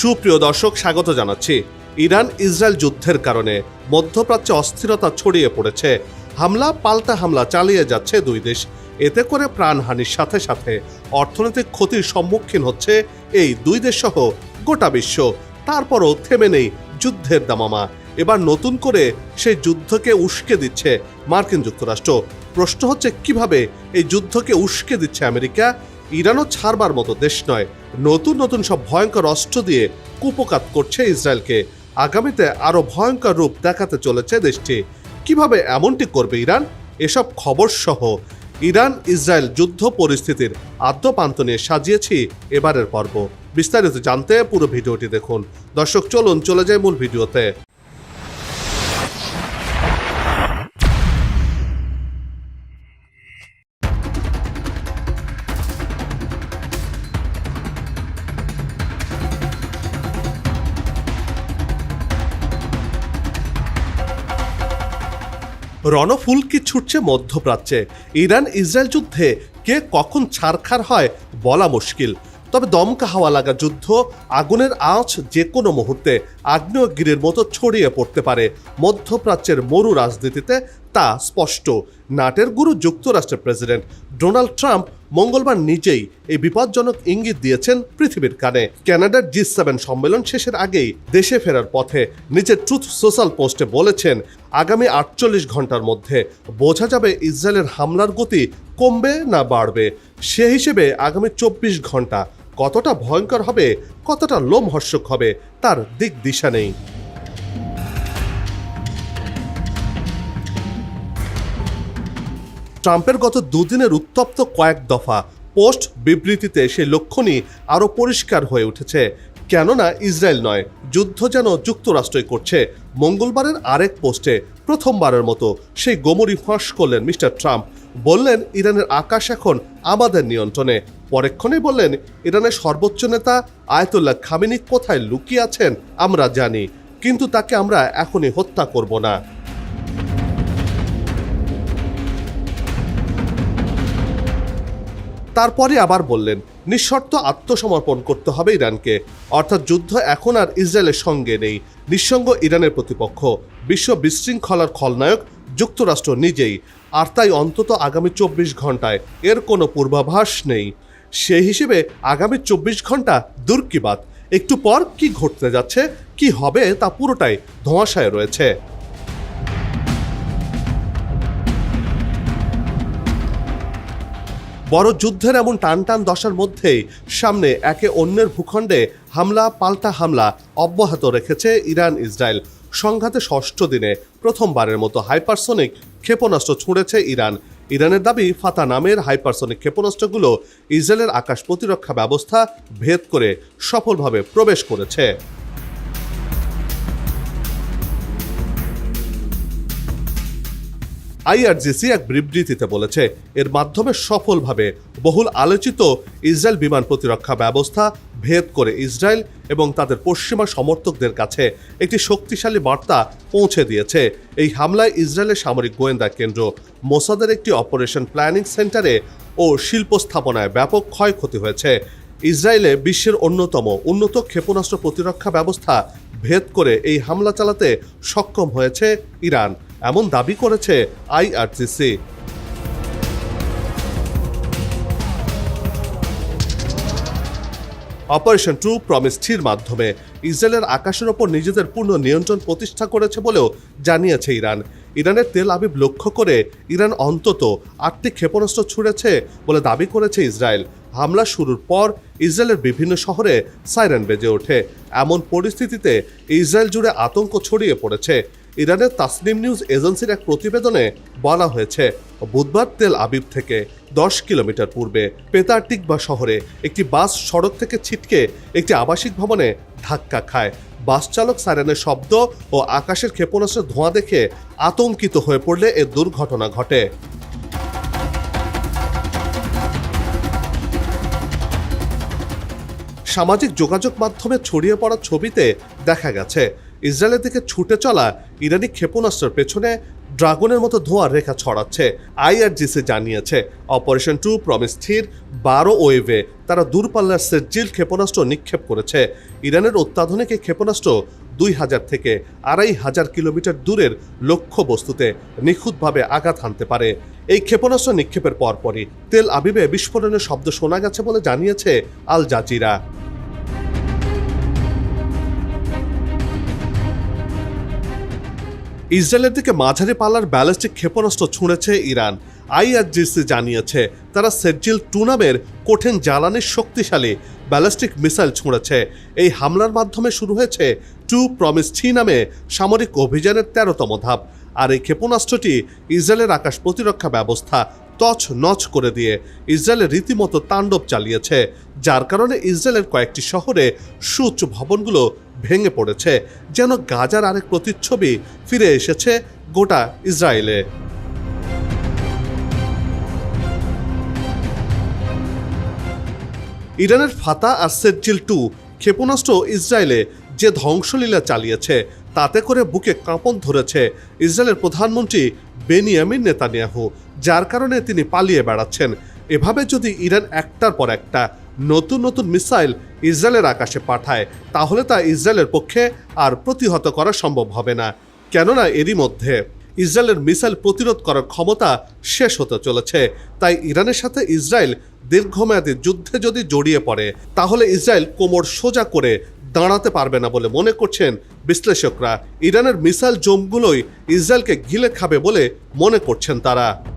সুপ্রিয় দর্শক, স্বাগত জানাচ্ছি। ইরান ইসরায়েল যুদ্ধের কারণে মধ্যপ্রাচ্যে অস্থিরতা ছড়িয়ে পড়েছে। হামলা পাল্টা হামলা চালিয়ে যাচ্ছে দুই দেশ। এতে করে প্রাণহানির সাথে সাথে অর্থনৈতিক ক্ষতির সম্মুখীন হচ্ছে এই দুই দেশ সহ গোটা বিশ্ব। তারপরও থেমে নেই যুদ্ধের দামামা। এবার নতুন করে সেই যুদ্ধকে উস্কে দিচ্ছে মার্কিন যুক্তরাষ্ট্র। প্রশ্ন হচ্ছে, কীভাবে এই যুদ্ধকে উস্কে দিচ্ছে আমেরিকা? ইরানও ছাড়বার মতো দেশ নয়। নতুন নতুন সব ভয়ঙ্কর অস্ত্র দিয়ে কুপকাত করছে ইসরায়েলকে। আগামীতে আরও ভয়ঙ্কর রূপ দেখাতে চলেছে দেশটি। কীভাবে এমনটি করবে ইরান? এসব খবর সহ ইরান ইসরায়েল যুদ্ধ পরিস্থিতির আদ্যপান্ত নিয়ে সাজিয়েছি এবারের পর্ব। বিস্তারিত জানতে পুরো ভিডিওটি দেখুন। দর্শক, চলুন, চলে যায় মূল ভিডিওতে। রণফুলকি ছুটছে মধ্যপ্রাচ্যে। ইরান ইসরায়েল যুদ্ধে কে কখন ছারখার হয় বলা মুশকিল। তবে দমকা হাওয়া লাগা যুদ্ধ আগুনের আঁচ যে কোনো মুহূর্তে আগ্নেয়গিরির মতো ছড়িয়ে পড়তে পারে। মধ্যপ্রাচ্যের মরু রাজনীতিতে তা স্পষ্ট। নাটের গুরু যুক্তরাষ্ট্রের প্রেসিডেন্ট ডোনাল্ড ট্রাম্প মঙ্গলবার নিজেই এই বিপজ্জনক ইঙ্গিত দিয়েছেন পৃথিবীর কানে। ক্যানাডার জি সেভেন সম্মেলন শেষের আগেই দেশে ফেরার পথে নিজের ট্রুথ সোশ্যাল পোস্টে বলেছেন, আগামী আটচল্লিশ ঘণ্টার মধ্যে বোঝা যাবে ইসরায়েলের হামলার গতি কমবে না বাড়বে। সে হিসেবে আগামী চব্বিশ ঘণ্টা কতটা ভয়ঙ্কর হবে, কতটা লোমহর্ষক হবে, তার দিক দিশা নেই। ট্রাম্পের গত দুদিনের উত্তপ্ত কয়েক দফা পোস্ট বিবৃতিতে সেই লক্ষণই আরও পরিষ্কার হয়ে উঠেছে। কেননা ইসরায়েল নয়, যুদ্ধ যেন যুক্তরাষ্ট্রই করছে। মঙ্গলবারের আরেক পোস্টে প্রথমবারের মতো সেই গোমরি ফাঁস করলেন মিস্টার ট্রাম্প। বললেন, ইরানের আকাশ এখন আমাদের নিয়ন্ত্রণে। পরেক্ষণেই বললেন, ইরানের সর্বোচ্চ নেতা আয়তুল্লাহ খামিনি কোথায় লুকিয়ে আছেন আমরা জানি, কিন্তু তাকে আমরা এখনই হত্যা করব না। তারপরে আবার বললেন, নিঃশর্ত আত্মসমর্পণ করতে হবে ইরানকে। অর্থাৎ যুদ্ধ এখন আর ইসরায়েলের সঙ্গে নেই। নিঃসঙ্গ ইরানের প্রতিপক্ষ, বিশ্ব বিশৃঙ্খলার খলনায়ক, যুক্তরাষ্ট্র নিজেই। আর তাই অন্তত আগামী চব্বিশ ঘন্টায় এর কোনো পূর্বাভাস নেই। সেই হিসেবে আগামী চব্বিশ ঘণ্টা দূর কি বাত? একটু পর কি ঘটতে যাচ্ছে, কি হবে তা পুরোটাই ধোঁয়াশায় রয়েছে। বড় যুদ্ধের এমন টান টান দশার মধ্যেই সামনে একে অন্যের ভূখণ্ডে হামলা, পাল্টা হামলা অব্যাহত রেখেছে ইরান, ইসরায়েল। সংঘাতে ষষ্ঠ দিনে প্রথমবারের মতো হাইপারসোনিক ক্ষেপণাস্ত্র ছুঁড়েছে ইরান। ইরানের দাবি, ফাতা নামের হাইপারসোনিক ক্ষেপণাস্ত্রগুলো ইসরায়েলের আকাশ প্রতিরক্ষা ব্যবস্থা ভেদ করে সফলভাবে প্রবেশ করেছে। আইআরজিসি এক বিবৃতিতে বলেছে, এর মাধ্যমে সফলভাবে বহুল আলোচিত ইসরায়েল বিমান প্রতিরক্ষা ব্যবস্থা ভেদ করে ইসরায়েল এবং তাদের পশ্চিমা সমর্থকদের কাছে একটি শক্তিশালী বার্তা পৌঁছে দিয়েছে। এই হামলায় ইসরায়েলের সামরিক গোয়েন্দা কেন্দ্র, মোসাদের একটি অপারেশন প্ল্যানিং সেন্টারে ও শিল্প স্থাপনায় ব্যাপক ক্ষয়ক্ষতি হয়েছে। ইসরায়েলে বিশ্বের অন্যতম উন্নত ক্ষেপণাস্ত্র প্রতিরক্ষা ব্যবস্থা ভেদ করে এই হামলা চালাতে সক্ষম হয়েছে ইরান। এমন দাবি করেছে আইআরজিসি অপারেশন ট্রু প্রমিস থ্রির মাধ্যমে ইসরায়েলের আকাশের ওপর নিজেদের পূর্ণ নিয়ন্ত্রণ প্রতিষ্ঠা করেছে বলেও জানিয়েছে ইরান। ইরানের তেল আবিব লক্ষ্য করে ইরান অন্তত আটটি ক্ষেপণাস্ত্র ছুড়েছে বলে দাবি করেছে ইসরায়েল। হামলা শুরুর পর ইসরায়েলের বিভিন্ন শহরে সাইরেন বেজে ওঠে। এমন পরিস্থিতিতে ইসরায়েল জুড়ে আতঙ্ক ছড়িয়ে পড়েছে। ইরানের তাসনিম নিউজ এজেন্সির এক প্রতিবেদনে বলা হয়েছে, বুধবার তেল আবিব থেকে দশ কিলোমিটার পূর্বে পেতার টিকবা শহরে একটি বাস সড়ক থেকে ছিটকে একটি আবাসিক ভবনে ধাক্কা খায়। বাস চালক সাইরেনের শব্দ ও আকাশের ক্ষেপণাস্ত্রের ধোঁয়া দেখে আতঙ্কিত হয়ে পড়লে এ দুর্ঘটনা ঘটে। সামাজিক যোগাযোগ মাধ্যমে ছড়িয়ে পড়া ছবিতে দেখা গেছে ইসরায়েলের দিকে ছুটে চলা ইরানি ক্ষেপণাস্ত্রের পেছনে ড্রাগনের মতো ধোঁয়ার রেখা ছড়াচ্ছে। আইআরজিসি জানিয়েছে, অপারেশন টু প্রমিস স্থির, বারো ওয়েভে তারা দূরপাল্লার সেজিল ক্ষেপণাস্ত্র নিক্ষেপ করেছে। ইরানের অত্যাধুনিক এই ক্ষেপণাস্ত্র দুই হাজার থেকে আড়াই হাজার কিলোমিটার দূরের লক্ষ্য বস্তুতে নিখুঁতভাবে আঘাত হানতে পারে। এই ক্ষেপণাস্ত্র নিক্ষেপের পরপরই তেল আবিবে বিস্ফোরণের শব্দ শোনা গেছে বলে জানিয়েছে আল জাজিরা। ইসরায়েলের দিকে মাঝারি পাল্লার ব্যালিস্টিক ক্ষেপণাস্ত্র ছুঁড়েছে ইরান। আইআরজিসি জানিয়েছে, তারা সেজিল টু নামের কঠিন জ্বালানির শক্তিশালী ব্যালিস্টিক মিসাইল ছুঁড়েছে। এই হামলার মাধ্যমে শুরু হয়েছে টু প্রমিস থ্রি নামে সামরিক অভিযানের তেরোতম ধাপ। আর এই ক্ষেপণাস্ত্রটি ইসরায়েলের আকাশ প্রতিরক্ষা ব্যবস্থা তছ নচ করে দিয়ে ইসরায়েলের রীতিমতো তাণ্ডব চালিয়েছে, যার কারণে ইসরায়েলের কয়েকটি শহরে সুউচ্চ ভবনগুলো ভেঙে পড়েছে, যেন গাজার আরেক প্রতিচ্ছবি ফিরে এসেছে গোটা ইসরায়েলে। ইরানের ফাতা আর সেজিল টু ক্ষেপণাস্ত্র ইসরায়েলে যে ধ্বংসলীলা চালিয়েছে, তাতে করে বুকে কাঁপন ধরেছে ইসরায়েলের প্রধানমন্ত্রী বেনিয়ামিন নেতানিয়াহু, যার কারণে তিনি পালিয়ে বেড়াচ্ছেন। এভাবে যদি ইরান একটার পর একটা নতুন নতুন মিসাইল ইসরায়েলের আকাশে পাঠায়। তাহলে তা ইসরায়েলের পক্ষে আর প্রতিহত করা সম্ভব হবে না। কেননা এরই মধ্যে ইসরায়েলের মিসাইল প্রতিরোধ করার ক্ষমতা শেষ হতে চলেছে। তাই ইরানের সাথে ইসরায়েল দীর্ঘমেয়াদী যুদ্ধে যদি জড়িয়ে পড়ে, তাহলে ইসরায়েল কোমর সোজা করে দাঁড়াতে পারবে না বলে মনে করছেন বিশ্লেষকরা। ইরানের মিসাইল জোমগুলোই ইসরায়েলকে ঘিলে খাবে বলে মনে করছেন তারা।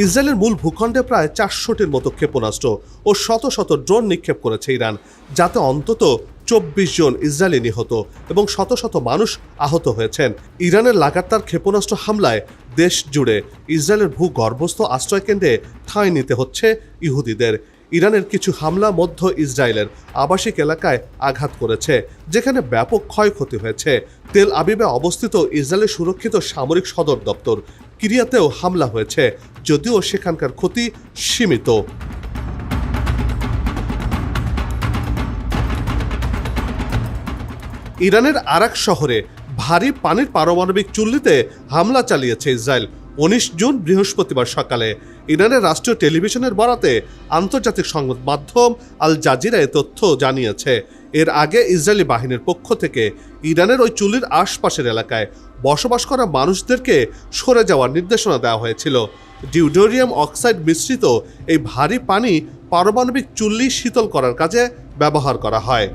ইসরায়েলের মূল ভূখণ্ডে প্রায় চারশোটির মতো ক্ষেপণাস্ত্র ও শত শত ড্রোন নিক্ষেপ করেছে ইরান, যাতে অন্তত চব্বিশ জন ইসরায়েলি নিহত এবং শত শত মানুষ আহত হয়েছেন। ইরানের লাগাতার ক্ষেপণাস্ত্র হামলায় দেশ জুড়ে ইসরায়েলের ভূগর্ভস্থ আশ্রয়কেন্দ্রে ঠাঁই নিতে হচ্ছে ইহুদিদের। ইরানের কিছু হামলা মধ্য ইসরায়েলের আবাসিক এলাকায় আঘাত করেছে, যেখানে ব্যাপক ক্ষয়ক্ষতি হয়েছে। তেল আবিবে অবস্থিত ইসরায়েলের সুরক্ষিত সামরিক সদর দপ্তর কিরিয়াতেও হামলা হয়েছে। যদিও সেখানকার ক্ষতি সীমিত। ইরানের আরাক শহরে ভারী পানির পারমাণবিক চুল্লিতে হামলা চালিয়েছে ইসরায়েল। উনিশ জুন বৃহস্পতিবার সকালে ইরানের রাষ্ট্রীয় টেলিভিশনের বরাতে আন্তর্জাতিক সংবাদ মাধ্যম আল জাজিরা তথ্য জানিয়েছে। এর আগে ইসরায়েলি বাহিনীর পক্ষ থেকে ইরানের ওই চুল্লির আশপাশের এলাকায় বসবাস করা মানুষদেরকে সরে যাওয়ার নির্দেশনা দেওয়া হয়েছিল। ডিউডোরিয়াম অক্সাইড মিশ্রিত এই ভারী পানি পারমাণবিক চুল্লি শীতল করার কাজে ব্যবহার করা হয়।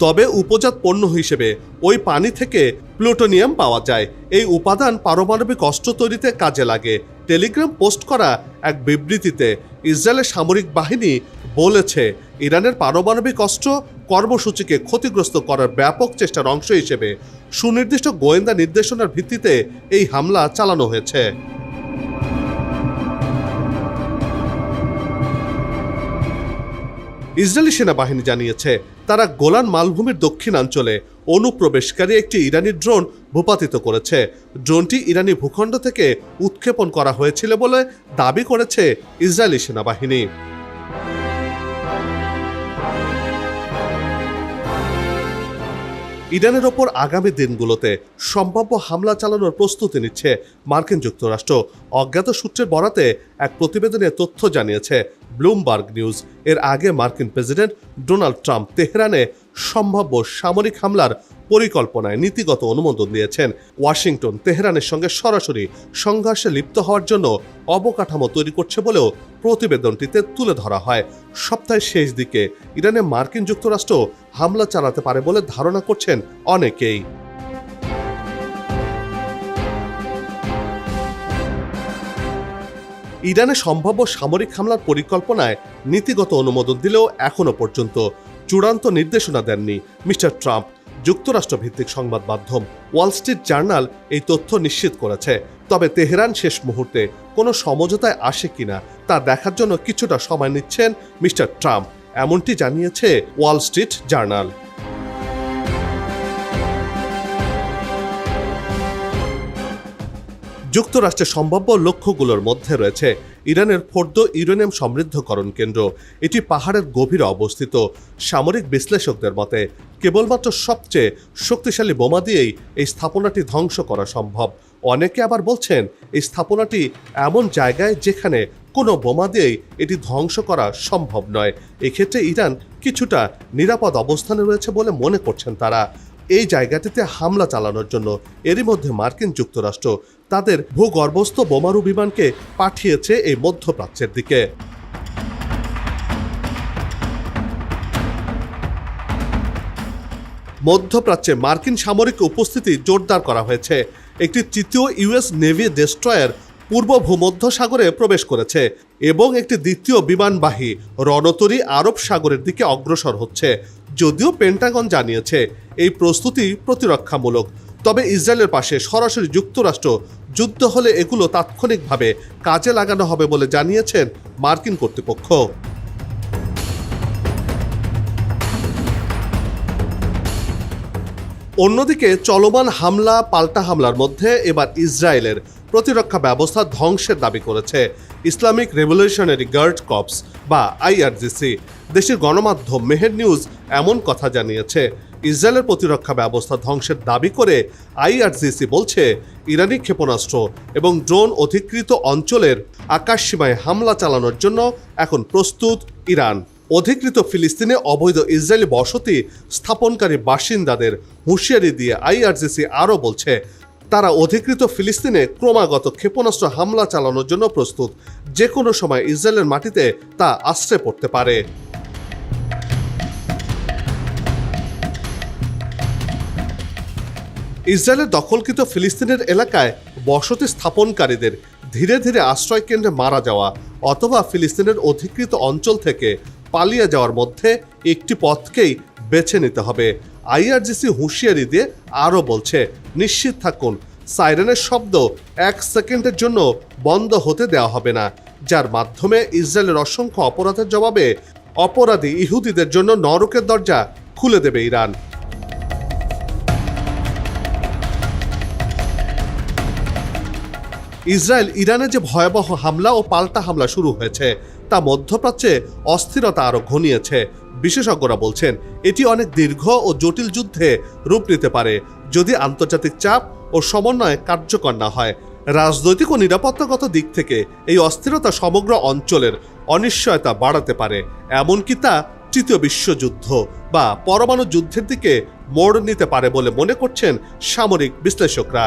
তবে উপজাত পণ্য হিসেবে ওই পানি থেকে প্লুটোনিয়াম পাওয়া যায়। এই উপাদান পারমাণবিক অস্ত্র তৈরিতে কাজে লাগে। টেলিগ্রাম পোস্ট করা এক বিবৃতিতে ইসরায়েলের সামরিক বাহিনী বলেছে, ইরানের পারমাণবিক অস্ত্র কর্মসূচিকে ক্ষতিগ্রস্ত করার ব্যাপক চেষ্টার অংশ হিসেবে সুনির্দিষ্ট গোয়েন্দা নির্দেশনার ভিত্তিতে এই হামলা চালানো হয়েছে। ইসরায়েলি সেনাবাহিনী জানিয়েছে, তারা গোলান মালভূমির দক্ষিণাঞ্চলে অনুপ্রবেশকারী একটি ইরানি ড্রোন ভূপাতিত করেছে। ড্রোনটি ইরানি ভূখণ্ড থেকে উৎক্ষেপণ করা হয়েছিল বলে দাবি করেছে ইসরায়েলি সেনাবাহিনী। ইরানের ওপর আগামী দিনগুলোতে সম্ভাব্য হামলা চালানোর প্রস্তুতি নিচ্ছে মার্কিন যুক্তরাষ্ট্র। অজ্ঞাত সূত্রের বরাতে এক প্রতিবেদনে তথ্য জানিয়েছে ব্লুমবার্গ নিউজ। এর আগে মার্কিন প্রেসিডেন্ট ডোনাল্ড ট্রাম্প তেহরানে সম্ভাব্য সামরিক হামলার পরিকল্পনায় নীতিগত অনুমোদন দিয়েছেন। ওয়াশিংটন, তেহরানের সঙ্গে সরাসরি সংঘর্ষে লিপ্ত হওয়ার জন্য অবকাঠামো তৈরি করছে বলেও প্রতিবেদনটিতে তুলে ধরা হয়। সপ্তাহের শেষ দিকে ইরানে মার্কিন যুক্তরাষ্ট্র হামলা চালাতে পারে বলে ধারণা করছেন অনেকেই। ইরানে সম্ভাব্য সামরিক হামলার পরিকল্পনায় নীতিগত অনুমোদন দিলেও এখনও পর্যন্ত চূড়ান্ত নির্দেশনা দেননি মিস্টার ট্রাম্প। যুক্তরাষ্ট্র ভিত্তিক সংবাদ মাধ্যম ওয়াল স্ট্রিট জার্নাল এই তথ্য নিশ্চিত করেছে। তবে তেহরান শেষ মুহূর্তে কোনো সমঝোতায় আসে কিনা তা দেখার জন্য কিছুটা সময় নিচ্ছেন মিস্টার ট্রাম্প, এমনটি জানিয়েছে ওয়াল স্ট্রিট জার্নাল। যুক্তরাষ্ট্রের সম্ভাব্য লক্ষ্যগুলোর মধ্যে রয়েছে ইরানের ফোর্দ ইউরেনিয়াম সমৃদ্ধকরণ কেন্দ্র। এটি পাহাড়ের গভীরে অবস্থিত। সামরিক বিশ্লেষকদের মতে, কেবলমাত্র সবচেয়ে শক্তিশালী বোমা দিয়েই এই স্থাপনাটি ধ্বংস করা সম্ভব। অনেকে আবার বলছেন, এই স্থাপনাটি এমন জায়গায় যেখানে কোনো বোমা দিয়েই এটি ধ্বংস করা সম্ভব নয়। এক্ষেত্রে ইরান কিছুটা নিরাপদ অবস্থানে রয়েছে বলে মনে করছেন তারা। এই জায়গাটিতে হামলা চালানোর জন্য এরই মধ্যে মার্কিন যুক্তরাষ্ট্র তাদের ভূগর্ভস্থ বোমারু বিমানকে পাঠিয়েছে এই মধ্যপ্রাচ্যের দিকে। মধ্যপ্রাচ্যে মার্কিন সামরিক উপস্থিতি জোরদার করা হয়েছে। একটি তৃতীয় ইউএস নেভি ডেস্ট্রয়ার পূর্ব ভূমধ্য সাগরে প্রবেশ করেছে এবং একটি দ্বিতীয় বিমানবাহী রণতরী আরব সাগরের দিকে অগ্রসর হচ্ছে, যদিও পেন্টাগন জানিয়েছে এই প্রস্তুতি প্রতিরক্ষামূলক। তবে ইসরায়েলের পাশে সরাসরি যুক্তরাষ্ট্র, যুদ্ধ হলে এগুলো তাৎক্ষণিকভাবে কাজে লাগানো হবে বলে জানিয়েছেন মার্কিন কর্তৃপক্ষ। অন্যদিকে চলমান হামলা, পাল্টা হামলার মধ্যে এবার ইসরায়েলের প্রতিরক্ষা ব্যবস্থা ধ্বংসের দাবি করেছে ইসলামিক রেভলিউশনারি গার্ড কপস বা আইআরজিসি। দেশের গণমাধ্যম মেহের নিউজ এমন কথা জানিয়েছে। ইসরায়েলের প্রতিরক্ষা ব্যবস্থা ধ্বংসের দাবি করে আইআরজিসি বলছে, ইরানি ক্ষেপণাস্ত্র এবং ড্রোন অধিকৃত অঞ্চলের আকাশসীমায় হামলা চালানোর জন্য এখন প্রস্তুত ইরান। অধিকৃত ফিলিস্তিনে অবৈধ ইসরায়েলি বসতি স্থাপনকারী বাসিন্দাদের হুঁশিয়ারি দিয়ে আইআরজিসি আরও বলছে, তারা অধিকৃত ফিলিস্তিনে ক্রমাগত ক্ষেপণাস্ত্র হামলা চালানোর জন্য প্রস্তুত যে কোনো সময় ইসরায়েলের মাটিতে তা আশ্রে পড়তে পারে। ইসরায়েলের দখলকৃত ফিলিস্তিনের এলাকায় বসতি স্থাপনকারীদের ধীরে ধীরে আশ্রয় কেন্দ্রে মারা যাওয়া অথবা ফিলিস্তিনের অধিকৃত অঞ্চল থেকে পালিয়ে যাওয়ার মধ্যে একটি পথকেই বেছে নিতে হবে। আইআরজিসি হুঁশিয়ারি দিয়ে আরও বলছে, নিশ্চিত থাকুন, সাইরেনের শব্দ এক সেকেন্ডের জন্য বন্ধ হতে দেওয়া হবে না, যার মাধ্যমে ইসরায়েলের অসংখ্য অপরাধের জবাবে অপরাধী ইহুদিদের জন্য নরকের দরজা খুলে দেবে ইরান। ইসরায়েল ইরানে যে ভয়াবহ হামলা ও পাল্টা হামলা শুরু হয়েছে, তা মধ্যপ্রাচ্যে অস্থিরতা আরও ঘনিয়েছে। বিশেষজ্ঞরা বলছেন, এটি অনেক দীর্ঘ ও জটিল যুদ্ধে রূপ নিতে পারে যদি আন্তর্জাতিক চাপ ও সমন্বয় কার্যকর না হয়। রাজনৈতিক ও নিরাপত্তাগত দিক থেকে এই অস্থিরতা সমগ্র অঞ্চলের অনিশ্চয়তা বাড়াতে পারে। এমনকি তা তৃতীয় বিশ্বযুদ্ধ বা পরমাণু যুদ্ধের দিকে মোড় নিতে পারে বলে মনে করছেন সামরিক বিশ্লেষকরা।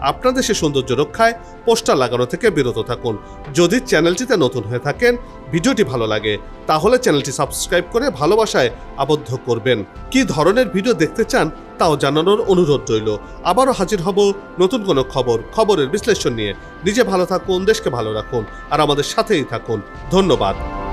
আপনাদের সে সৌন্দর্য রক্ষায় পোস্টার লাগানো থেকে বিরত থাকুন। যদি চ্যানেলটিতে নতুন হয়ে থাকেন, ভিডিওটি ভালো লাগে, তাহলে চ্যানেলটি সাবস্ক্রাইব করে ভালোবাসায় আবদ্ধ করবেন। কি ধরনের ভিডিও দেখতে চান, তাও জানানোর অনুরোধ রইল। আবারও হাজির হব নতুন কোনো খবর, খবরের বিশ্লেষণ নিয়ে। নিজে ভালো থাকুন, দেশকে ভালো রাখুন, আর আমাদের সাথেই থাকুন। ধন্যবাদ।